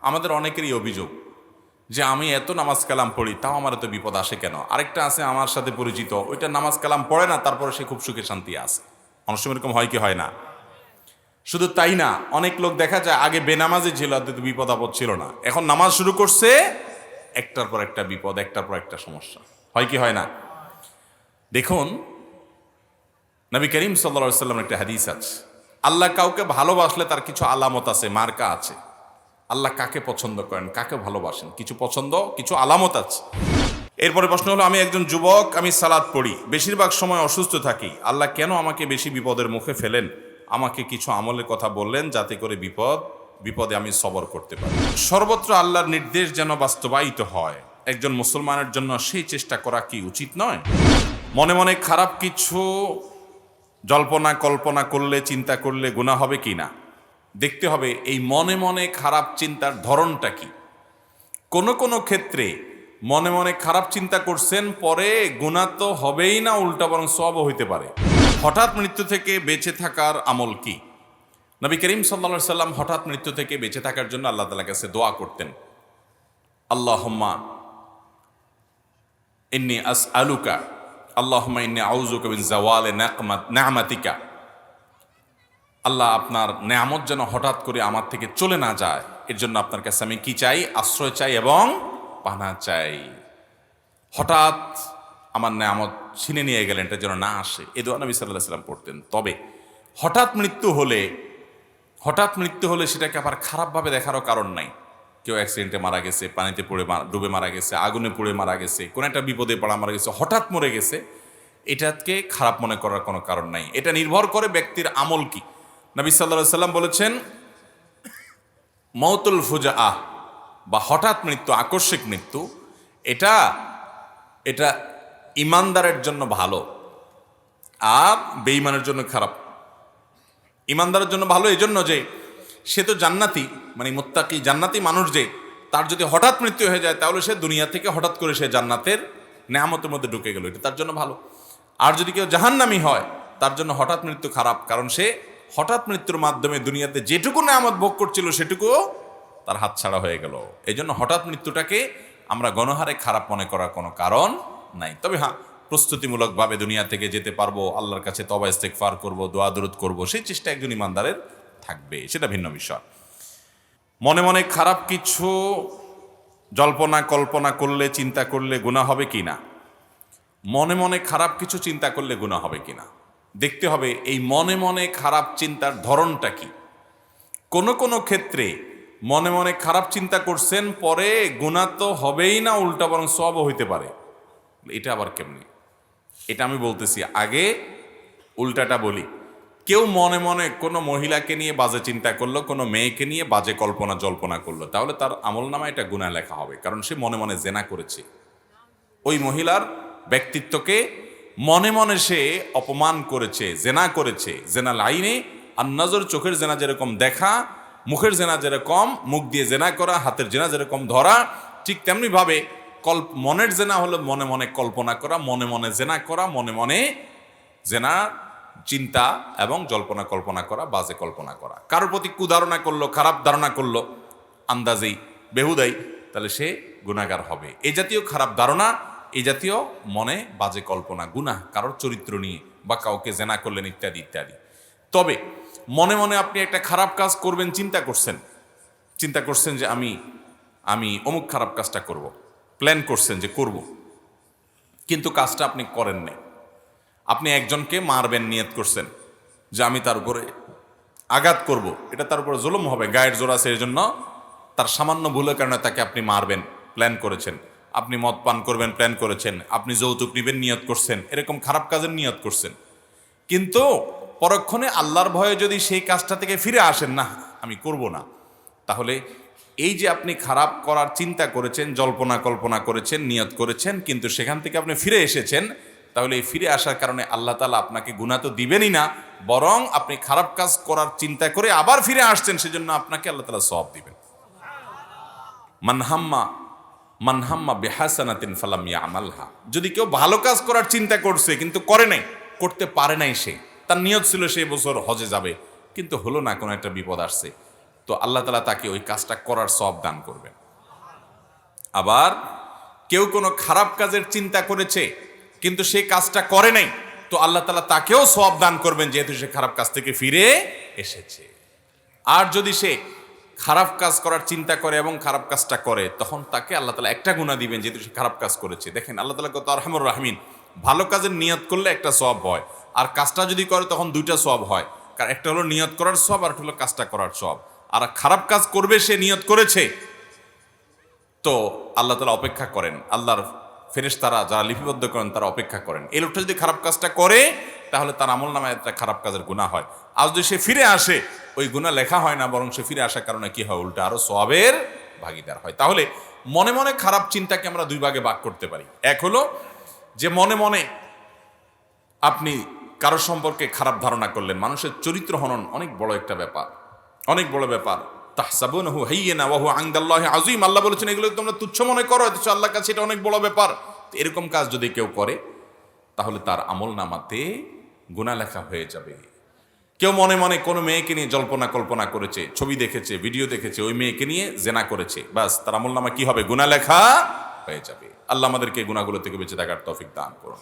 আমাদের অনেকেরই অভিযোগ যে আমি এত নামাজ কালাম পড়ি, তাও আমার এত বিপদ আসে কেন? আরেকটা আছে আমার সাথে পরিচিত, ওইটা নামাজ কালাম পড়ে না, তারপরে সে খুব সুখে শান্তি আছে। অনেক সময় এরকম হয় কি হয় না? শুধু তাই না, অনেক লোক দেখা যায় আগে বেনামাজি ছিল বিপদ আপদ ছিল না। এখন নামাজ শুরু করছে, একটার পর একটা বিপদ, একটার পর একটা সমস্যা। হয় কি হয় না? দেখুন, নবী করিম সাল্লা সাল্লাম একটা হাদিস আছে। আল্লাহ কাউকে ভালোবাসলে তার কিছু আলামত আছে, মার্কা আছে। আল্লাহ কাকে পছন্দ করেন, কাকে ভালোবাসেন? কিছু পছন্দ, কিছু আলামত আছে। এরপরে প্রশ্ন হলো, আমি একজন যুবক, আমি সালাদ পড়ি, বেশিরভাগ সময় অসুস্থ থাকি। আল্লাহ কেন আমাকে বেশি বিপদের মুখে ফেলেন? আমাকে কিছু আমলের কথা বললেন যাতে করে বিপদ, বিপদে আমি সবর করতে পারি। সর্বত্র আল্লাহর নির্দেশ যেন বাস্তবায়িত হয়। একজন মুসলমানের জন্য সেই চেষ্টা করা কি উচিত নয়? মনে মনে খারাপ কিছু জল্পনা কল্পনা করলে, চিন্তা করলে গুণা হবে কি না? দেখতে হবে এই মনে মনে খারাপ চিন্তার ধরনটা কি। কোনো কোনো ক্ষেত্রে মনে মনে খারাপ চিন্তা করছেন, পরে গুণা তো হবেই না, উল্টা বরং সবও হইতে পারে। হঠাৎ মৃত্যু থেকে বেঁচে থাকার আমল কি? নবী করিম সাল্লা সাল্লাম হঠাৎ মৃত্যু থেকে বেঁচে থাকার জন্য আল্লাহ তালার কাছে দোয়া করতেন। আল্লাহম্মা ইন্নি আস আলুকা আল্লাহম্মা ইন্নি আউজুকা বিন জাওয়ালে নামাতিকা আল্লাহ আপনার নেয়ামত যেন হঠাৎ করে আমার থেকে চলে না যায়। এর জন্য আপনার কাছে আমি কি চাই? আশ্রয় চাই এবং পানা চাই। হঠাৎ আমার নেয়ামত ছিনে নিয়ে গেলেন, এটা যেন না আসে। এ দোয়া নবী সাল্লাহ সাল্লাম পড়তেন। তবে হঠাৎ মৃত্যু হলে, হঠাৎ মৃত্যু হলে সেটাকে আবার খারাপভাবে দেখারও কারণ নাই। কেউ অ্যাক্সিডেন্টে মারা গেছে, পানিতে পড়ে ডুবে মারা গেছে, আগুনে পুড়ে মারা গেছে, কোনো একটা বিপদে পড়া মারা গেছে, হঠাৎ মরে গেছে, এটাকে খারাপ মনে করার কোনো কারণ নাই। এটা নির্ভর করে ব্যক্তির আমল কি? নবী সাল্লাহ সাল্লাম বলেছেন, মৌতুল ফুজা আহ বা হঠাৎ মৃত্যু, আকস্মিক মৃত্যু, এটা এটা ইমানদারের জন্য ভালো, আর বেইমানের জন্য খারাপ। ইমানদারের জন্য ভালো এই জন্য যে, সে তো জান্নাতি মানে মোত্তাকি, জান্নাতি মানুষ যে, তার যদি হঠাৎ মৃত্যু হয়ে যায়, তাহলে সে দুনিয়া থেকে হঠাৎ করে সে জান্নাতের নেয়ামতের মধ্যে ঢুকে গেল। এটা তার জন্য ভালো। আর যদি কেউ জাহান্নামি হয়, তার জন্য হঠাৎ মৃত্যু খারাপ, কারণ সে হঠাৎ মৃত্যুর মাধ্যমে দুনিয়াতে যেটুকু নেয়ামত ভোগ করছিল সেটুকুও তার হাতছাড়া হয়ে গেল। এই জন্য হঠাৎ মৃত্যুটাকে আমরা গণহারে খারাপ মনে করার কোনো কারণ নাই। তবে হ্যাঁ প্রস্তুতিমূলকভাবে দুনিয়া থেকে যেতে পারব, আল্লাহর কাছে তবা ইস্তেকফার করব, দোয়া, দরুদ করব, সেই চেষ্টা একজন ইমানদারের থাকবে, সেটা ভিন্ন বিষয়। মনে মনে খারাপ কিছু জল্পনা, কল্পনা করলে, চিন্তা করলে গুণা হবে কি না মনে মনে খারাপ কিছু চিন্তা করলে গুণা হবে কি না দেখতে হবে এই মনে মনে খারাপ চিন্তার ধরনটা কি। কোনো কোনো ক্ষেত্রে মনে মনে খারাপ চিন্তা করছেন, পরে গুণা তো হবেই না, উল্টা বরং সবও হইতে পারে। এটা আবার কেমনি? এটা আমি বলতেছি, আগে উল্টাটা বলি। কেউ মনে মনে কোনো মহিলাকে নিয়ে বাজে চিন্তা করল, কোনো মেয়েকে নিয়ে বাজে কল্পনা, জল্পনা করল, তাহলে তার আমল নামা এটা গুণা লেখা হবে, কারণ সে মনে মনে জেনা করেছে। ওই মহিলার ব্যক্তিত্বকে মনে মনে সে অপমান করেছে, জেনা করেছে। জেনা লাইনে আর নজর চোখের জেনা যেরকম দেখা, মুখের জেনা যেরকম, মুখ দিয়ে জেনা করা, হাতের জেনা যেরকম ধরা, ঠিক তেমনিভাবে কল্প, মনের জেনা হলো মনে মনে কল্পনা করা, মনে মনে জেনা করা, মনে মনে জেনা, চিন্তা এবং জল্পনা কল্পনা করা, বাজে কল্পনা করা। কারোর প্রতি কুধারণা করল, খারাপ ধারণা করল, আন্দাজেই, বেহুদাই, তাহলে সে গুণাগার হবে। এই জাতীয় খারাপ ধারণা এই জাতীয় মনে বাজে কল্পনা, গুনাহ, কারোর চরিত্র নিয়ে বা কাউকে জেনা করলেন ইত্যাদি ইত্যাদি তবে মনে মনে আপনি একটা খারাপ কাজ করবেন, চিন্তা করছেন চিন্তা করছেন যে আমি আমি অমুক খারাপ কাজটা করব। প্ল্যান করছেন যে করব। কিন্তু কাজটা আপনি করেন নাই আপনি একজনকে মারবেন, নিয়ত করছেন যে আমি তার উপরে আঘাত করব। এটা তার উপরে জুলুম হবে, গায়ের জোর আছে এর জন্য তার সামান্য ভুলের কারণে তাকে আপনি মারবেন, প্ল্যান করেছেন আপনি মদ পান করবেন প্ল্যান করেছেন। আপনি যৌতুক নিবেন, নিয়ত করছেন। এরকম খারাপ কাজের নিয়ত করছেন। কিন্তু পরক্ষণে আল্লাহর ভয়ে যদি সেই কাজটা থেকে ফিরে আসেন না আমি করব না। তাহলে এই যে আপনি খারাপ করার চিন্তা করেছেন, জল্পনা কল্পনা করেছেন, নিয়ত করেছেন, কিন্তু সেখান থেকে আপনি ফিরে এসেছেন, তাহলে এই ফিরে আসার কারণে আল্লাহ তালা আপনাকে গুণা তো দিবেনই না, বরং আপনি খারাপ কাজ করার চিন্তা করে আবার ফিরে আসছেন, সেজন্য আপনাকে আল্লাহ তালা সব দিবেন। মানহাম্মা মানহাম্মা বেহাসানাতিন ফালাম আমালহা যদি কেউ ভালো কাজ করার চিন্তা করছে, কিন্তু করে নাই, করতে পারে নাই সে, তার নিয়ত ছিল সেই বছর হজে যাবে, কিন্তু হলো না, কোনো একটা বিপদ আসছে। তো আল্লাহ তালা তাকে ওই কাজটা করার সব দান করবেন। আবার, কেউ কোনো খারাপ কাজের চিন্তা করেছে, কিন্তু সে কাজটা করে নাই, তো আল্লাহ তালা তাকেও সব দান করবেন, যেহেতু সে খারাপ কাজ থেকে ফিরে এসেছে। আর যদি সে খারাপ কাজ করার চিন্তা করে এবং খারাপ কাজটা করে, তখন তাকে আল্লাহ তালা একটা গুণা দিবেন যেহেতু সে খারাপ কাজ করেছে। দেখেন, আল্লাহ তালা কত আরহামুর রাহমিন। ভালো কাজের নিয়ত করলে একটা সব হয়, আর কাজটা যদি করে তখন দুইটা সব হয়। কারণ একটা হলো নিয়ত করার সব আর একটা হলো কাজটা করার সব আর খারাপ কাজ করবে সে নিয়ত করেছে, তো আল্লাহ তালা অপেক্ষা করেন। আল্লাহর ফেরেশ তারা যারা লিপিবদ্ধ করেন, তারা অপেক্ষা করেন। এই লোকটা যদি খারাপ কাজটা করে, তাহলে তার আমল নামায় একটা খারাপ কাজের গুণা হয়। আর যদি সে ফিরে আসে, ওই গুণা লেখা হয় না, বরং সে ফিরে আসার কারণে কি হয়? উল্টা আরও সবের ভাগিদার হয়। তাহলে মনে মনে খারাপ চিন্তাকে আমরা দুই ভাগে ভাগ করতে পারি। এক হলো যে মনে মনে আপনি কারও সম্পর্কে খারাপ ধারণা করলেন। মানুষের চরিত্র হনন অনেক বড় একটা ব্যাপার। অনেক বড় ব্যাপার। তাহসাবুনহু হাইয়িনা ওয়া হুয়া ইনদাল্লাহি আযীম। আল্লাহ বলেছেন, এগুলো তোমরা তুচ্ছ মনে করো, অথচ আল্লাহর কাছে এটা অনেক বড় ব্যাপার। এরকম কাজ যদি কেউ করে, তাহলে তার আমল নামাতে গুনাহ লেখা হয়ে যাবে। কেউ মনে মনে কোনো মেয়েকে নিয়ে জল্পনা কল্পনা করেছে, ছবি দেখেছে, ভিডিও দেখেছে, ওই মেয়েকে নিয়ে জেনা করেছে বাস তার আমল নামা কি হবে? গুনাহ লেখা হয়ে যাবে। আল্লাহ আমাদেরকে গুণাগুলো থেকে বেঁচে থাকার তৌফিক দান করুন।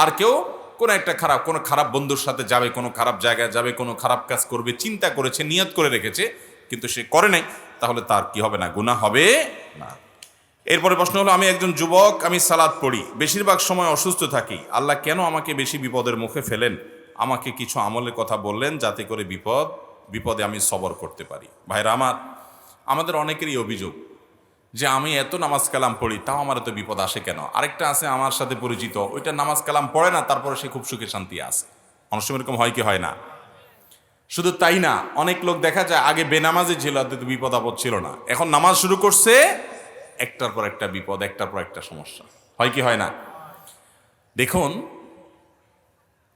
আর কেউ কোনো একটা খারাপ, কোনো খারাপ বন্ধুর সাথে যাবে, কোনো খারাপ জায়গায় যাবে, কোনো খারাপ কাজ করবে, চিন্তা করেছে, নিয়ত করে রেখেছে কিন্তু সে করে নাই, তাহলে তার কি হবে না? গুনাহ হবে না। এরপরে প্রশ্ন হলো, আমি একজন যুবক, আমি সালাদ পড়ি, বেশিরভাগ সময় অসুস্থ থাকি। আল্লাহ কেন আমাকে বেশি বিপদের মুখে ফেলেন? আমাকে কিছু আমলের কথা বললেন যাতে করে বিপদ, বিপদে আমি সবর করতে পারি। ভাইরা আমার, আমাদের অনেকেরই অভিযোগ যে আমি এত নামাজ কালাম পড়ি, তাও আমার এত বিপদ আসে কেন? আরেকটা আছে আমার সাথে পরিচিত, ওইটা নামাজ কালাম পড়ে না, তারপরে সে খুব সুখে শান্তি আসে অনেক সময় এরকম হয় কি হয় না? শুধু তাই না, অনেক লোক দেখা যায় আগে বেনামাজি ছিল বিপদ আপদ ছিল না। এখন নামাজ শুরু করছে, একটার পর একটা বিপদ, একটার পর একটা সমস্যা। হয় কি, হয় না? দেখুন,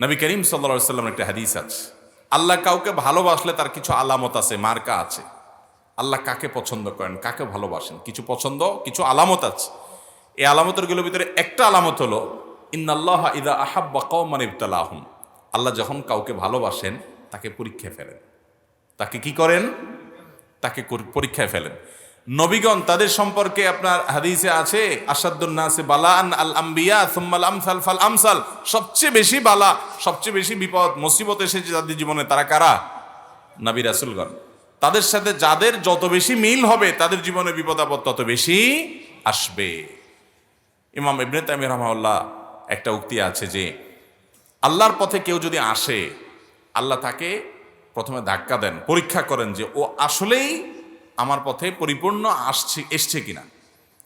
নবী করিম সাল্লা সাল্লাম একটা হাদিস আছে। আল্লাহ কাউকে ভালোবাসলে তার কিছু আলামত আছে, মার্কা আছে। আল্লাহ কাকে পছন্দ করেন, কাকে ভালোবাসেন? কিছু পছন্দ, কিছু আলামত আছে। এই আলামতেরগুলোর ভিতরে একটা আলামত হলো, ইন্নাল্লাহ ইদা আহাব্বা কৌমান ইবতালাহুম। আল্লাহ যখন কাউকে ভালোবাসেন তাকে পরীক্ষায় ফেলেন। তাকে কি করেন? তাকে পরীক্ষায় ফেলেন। নবীগণ, তাদের সম্পর্কে আপনার হাদিসে আছে আসাদুন্নাসে বালান আল আম্বিয়া সুম্মাল আমসাল ফাল আমসাল। সবচেয়ে বেশি বালা, সবচেয়ে বেশি বিপদ, মুসিবত এসেছে যাদের জীবনে তারা কারা? নবী রাসুলগণ। তাদের সাথে যাদের যত বেশি মিল হবে, তাদের জীবনে বিপদ আপদ তত বেশি আসবে। ইমাম ইবনে তাইমি রহমাউল্লাহ একটা উক্তি আছে যে, আল্লাহর পথে কেউ যদি আসে আল্লাহ তাকে প্রথমে ধাক্কা দেন, পরীক্ষা করেন যে ও আসলেই আমার পথে পরিপূর্ণ আসছে, এসছে কিনা।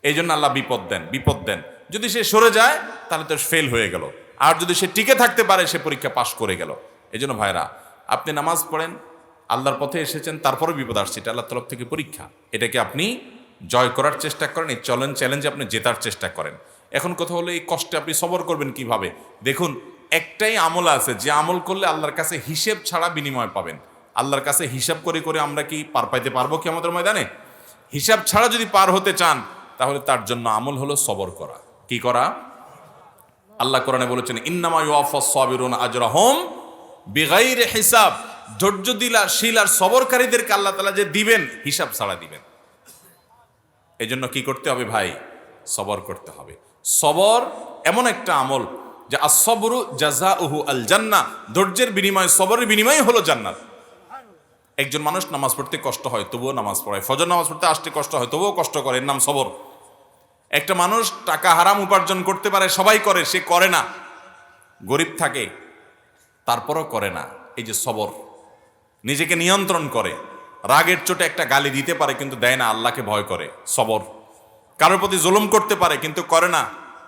এই জন্য আল্লাহ বিপদ দেন বিপদ দেন। যদি সে সরে যায়, তাহলে তো ফেল হয়ে গেল। আর যদি সে টিকে থাকতে পারে, সে পরীক্ষা পাশ করে গেল। এই জন্য ভাইরা, আপনি নামাজ পড়েন, আল্লাহর পথে এসেছেন তারপরে বিপদ আসছে, এটা আল্লাহ তরফ থেকে পরীক্ষা। এটাকে আপনি জয় করার চেষ্টা করেন, এই চলেন চ্যালেঞ্জে আপনি জেতার চেষ্টা করেন। এখন কথা হলো, এই কষ্টে আপনি সবর করবেন কীভাবে? দেখুন একটাই আমল আছে, যে আমল করলে আল্লাহর কাছে হিসেব ছাড়া বিনিময় পাবেন। আল্লাহর কাছে হিসাব করে করে আমরা কি পার পাইতে পারব কি আমাদের ময়দানে? হিসাব ছাড়া যদি পার হতে চান, তাহলে তার জন্য আমল হলো সবর করা। কি করা? আল্লাহ কোরআনে বলেছেন, ইন্নামা সাবিরুন আজরাহুম বিগাইরে হিসাব। ধৈর্য দিলা, শীল আর সবরকারীদেরকে আল্লাহ তাআলা যে দিবেন, হিসাব ছাড়া দিবেন। এজন্য কি করতে হবে ভাই? সবর করতে হবে। সবর এমন একটা আমল যে আসবরু জাজা উহু আল জান্না ধৈর্যের বিনিময়, সবরের বিনিময় হলো জান্নাত। একজন মানুষ নামাজ পড়তে কষ্ট হয়, তবুও নামাজ পড়ায় ফজর নামাজ পড়তে আসতে কষ্ট হয়, তবুও কষ্ট করে। এর নাম সবর। একটা মানুষ টাকা হারাম উপার্জন করতে পারে, সবাই করে, সে করে না। গরিব থাকে, তারপরও করে না। এই যে সবর, নিজেকে নিয়ন্ত্রণ করে। রাগের চোটে একটা গালি দিতে পারে, কিন্তু দেয় না, আল্লাহকে ভয় করে। সবর। কারোর প্রতি জুলুম করতে পারে, কিন্তু করে না।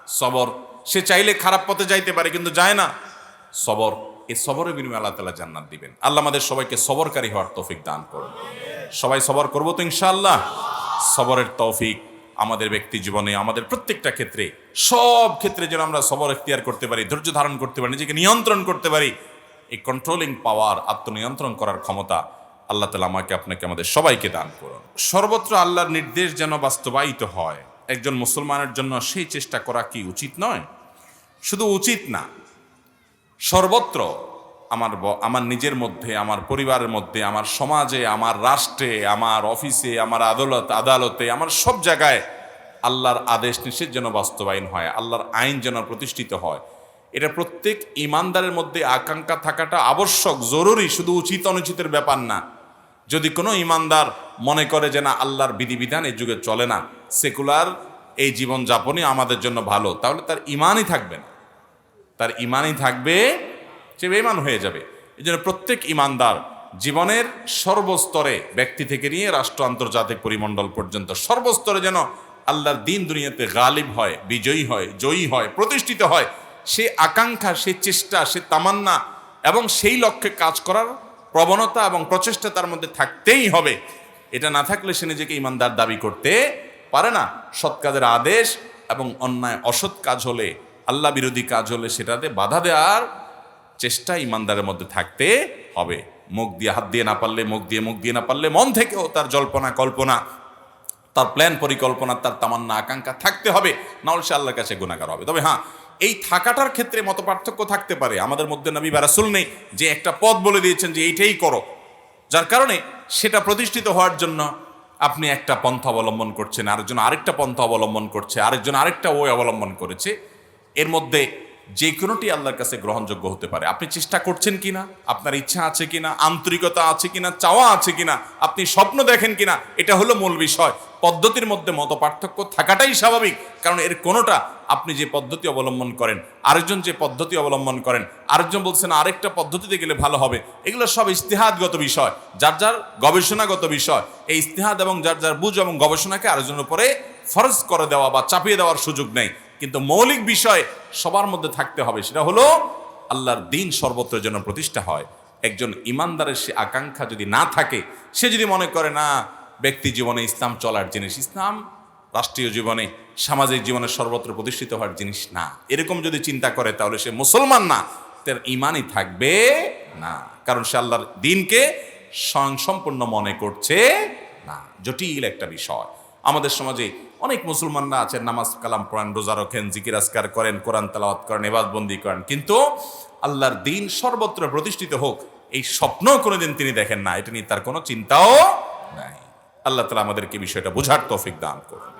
সবর। সে চাইলে খারাপ পথে যাইতে পারে, কিন্তু যায় না। সবর, এই সবরের বিনিময়ে আল্লাহ তালা জান্নাত দিবেন। আল্লাহ আমাদের সবাইকে সবরকারী হওয়ার তৌফিক দান করুন। সবাই সবর করব তো ইনশাআল্লাহ? সবরের তৌফিক আমাদের ব্যক্তি জীবনে, আমাদের প্রত্যেকটা ক্ষেত্রে, সব ক্ষেত্রে যেন আমরা সবর এখতিয়ার করতে পারি, ধৈর্য ধারণ করতে পারি, নিজেকে নিয়ন্ত্রণ করতে পারি, এই কন্ট্রোলিং পাওয়ার আত্মনিয়ন্ত্রণ করার ক্ষমতা আল্লাহ তালা আমাকে, আপনাকে, আমাদের সবাইকে দান করুন। সর্বত্র আল্লাহর নির্দেশ যেন বাস্তবায়িত হয়। একজন মুসলমানের জন্য সেই চেষ্টা করা কি উচিত নয়? শুধু উচিত না, সর্বত্র আমার আমার নিজের মধ্যে, আমার পরিবারের মধ্যে, আমার সমাজে, আমার রাষ্ট্রে, আমার অফিসে, আমার আদালত, আদালতে, আমার সব জায়গায় আল্লাহর আদেশ নিষেধ যেন বাস্তবায়ন হয়, আল্লাহর আইন যেন প্রতিষ্ঠিত হয়। এটা প্রত্যেক ইমানদারের মধ্যে আকাঙ্ক্ষা থাকাটা আবশ্যক, জরুরি, শুধু উচিত অনুচিতের ব্যাপার না। যদি কোনো ইমানদার মনে করে যে না, আল্লাহর বিধিবিধান এই যুগে চলে না, সেকুলার এই জীবনযাপনই আমাদের জন্য ভালো, তাহলে তার ইমানই থাকবে না। তার ইমানই থাকবে সে বেমান হয়ে যাবে। এই জন্য প্রত্যেক ইমানদার জীবনের সর্বস্তরে ব্যক্তি থেকে নিয়ে রাষ্ট্র আন্তর্জাতিক পরিমণ্ডল পর্যন্ত সর্বস্তরে যেন আল্লাহর দিন দুনিয়াতে গালিব হয়, বিজয়ী হয়, জয়ী হয়, প্রতিষ্ঠিত হয়, সে আকাঙ্ক্ষা, সে চেষ্টা, সে তামান্না এবং সেই লক্ষ্যে কাজ করার প্রবণতা এবং প্রচেষ্টা তার মধ্যে থাকতেই হবে। এটা না থাকলে সে নিজেকে ইমানদার দাবি করতে পারে না। সৎ কাজের আদেশ এবং অন্যায় অসৎ কাজ হলে আল্লাহ বিরোধী কাজ হলে সেটাতে বাধা দেওয়ার চেষ্টা ইমানদারের মধ্যে থাকতে হবে। মুখ দিয়ে হাত দিয়ে না পারলে, মুখ দিয়ে মুখ দিয়ে না পারলে, মন থেকেও তার জল্পনা, কল্পনা, তার প্ল্যান পরিকল্পনা, তার তামান্না, আকাঙ্ক্ষা থাকতে হবে নাহলে সে আল্লাহর কাছে গুণাগার হবে। তবে হ্যাঁ এই থাকাটার ক্ষেত্রে মত পার্থক্য থাকতে পারে। আমাদের মধ্যে নবী বা রাসূল নেই যে একটা পথ বলে দিয়েছেন যে এইটাই করো। যার কারণে সেটা প্রতিষ্ঠিত হওয়ার জন্য আপনি একটা পন্থা অবলম্বন করছেন, আরেকজন আরেকটা পন্থা অবলম্বন করছে, আরেকজন আরেকটা ওয়ে অবলম্বন করেছে। এর মধ্যে যে কোনোটি আল্লাহর কাছে গ্রহণযোগ্য হতে পারে। আপনি চেষ্টা করছেন কিনা? আপনার ইচ্ছা আছে কিনা? আন্তরিকতা আছে কিনা? চাওয়া আছে কিনা? আপনি স্বপ্ন দেখেন কিনা? এটা হলো মূল বিষয়। পদ্ধতির মধ্যে মত পার্থক্য থাকাটাই স্বাভাবিক। কারণ এর কোনোটা আপনি যে পদ্ধতি অবলম্বন করেন, আরেকজন যে পদ্ধতি অবলম্বন করেন, আরেকজন বলছেন আরেকটা পদ্ধতিতে গেলে ভালো হবে। এগুলো সব ইস্তেহাদগত বিষয়, যার যার গবেষণাগত বিষয়। এই ইস্তেহাদ এবং যার যার বুঝ এবং গবেষণাকে আরেকজনের উপরে ফরজ করে দেওয়া বা চাপিয়ে দেওয়ার সুযোগ নেই। কিন্তু মৌলিক বিষয় সবার মধ্যে থাকতে হবে। সেটা হলো আল্লাহর দিন সর্বত্র যেন প্রতিষ্ঠা হয়। একজন ইমানদারের সে আকাঙ্ক্ষা যদি না থাকে, সে যদি মনে করে, না, ব্যক্তি জীবনে ইসলাম চলার জিনিস, ইসলাম রাষ্ট্রীয় জীবনে, সামাজিক জীবনে সর্বত্র প্রতিষ্ঠিত হওয়ার জিনিস না। এরকম যদি চিন্তা করে, তাহলে সে মুসলমান না, তার ইমানই থাকবে না। কারণ সে আল্লাহর দিনকে স্বয়ংসম্পূর্ণ মনে করছে না। জটিল একটা বিষয়। আমাদের সমাজে অনেক মুসলমানরা আছেন, নামাজ, কালাম পড়েন, রোজা রাখেন, জিকির আসকার করেন, কোরআন তালাওয়াত করেন এবাদবন্দি করেন। কিন্তু আল্লাহর দিন সর্বত্র প্রতিষ্ঠিত হোক, এই স্বপ্ন কোনোদিন তিনি দেখেন না। এটা নিয়ে তার কোনো চিন্তাও নাই। আল্লাহ তালা আমাদেরকে বিষয়টা বোঝার তৌফিক দান করুন।